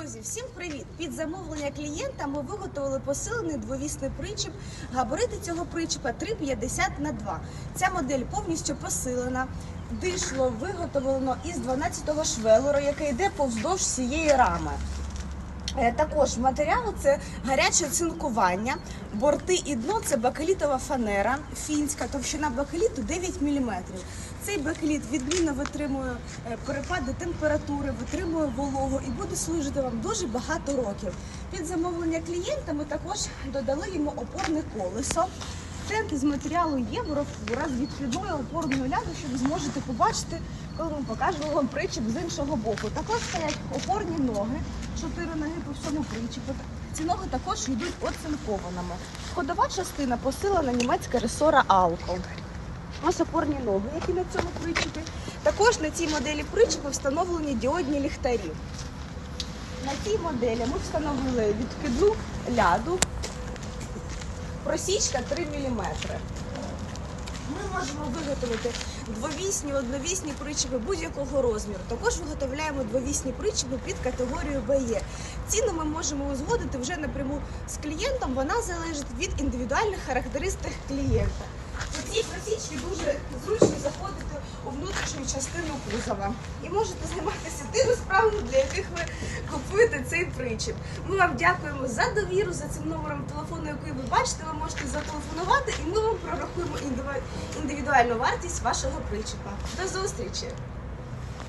Друзі, всім привіт! Під замовлення клієнта ми виготовили посилений двовісний причіп. Габарити цього причіпа 3,50 на 2. Ця модель повністю посилена. Дишло виготовлено із 12-го швелору, який йде повздовж цієї рами. Е, Також матеріал це гаряче цинкування, борти і дно це бакелітова фанера, фінська товщина бакеліту 9 мм. Цей бакеліт відмінно витримує е, перепади температури, витримує вологу і буде служити вам дуже багато років. Під замовлення клієнта ми також додали йому опорне колесо. Тент із матеріалу єврофура з відхідною опорною ляду, що ви зможете побачити, коли ми покажемо вам причіп з іншого боку. Також стоять опорні ноги, чотири ноги по всьому причіпу. Ці ноги також йдуть оцинкованими. Ходова частина посилена німецька ресора Алко. Ось опорні ноги, які на цьому причіпі. Також на цій моделі причіпу встановлені діодні ліхтарі. На цій моделі ми встановили відкидну ляду, просічка 3 мм. Ми можемо виготовити двовісні, одновісні причіпи будь-якого розміру. Також виготовляємо двовісні причіпи під категорію БЕ. Ціну ми можемо узгодити вже напряму з клієнтом. Вона залежить від індивідуальних характеристик клієнта. У цій просічці дуже зручно заходити у внутрішню частину кузова і можете займатися тими справами, для яких ви причіп. Ми вам дякуємо за довіру за цим номером телефону, який ви бачите. Ви можете зателефонувати, і ми вам прорахуємо індивідуальну вартість вашого причіпа. До зустрічі!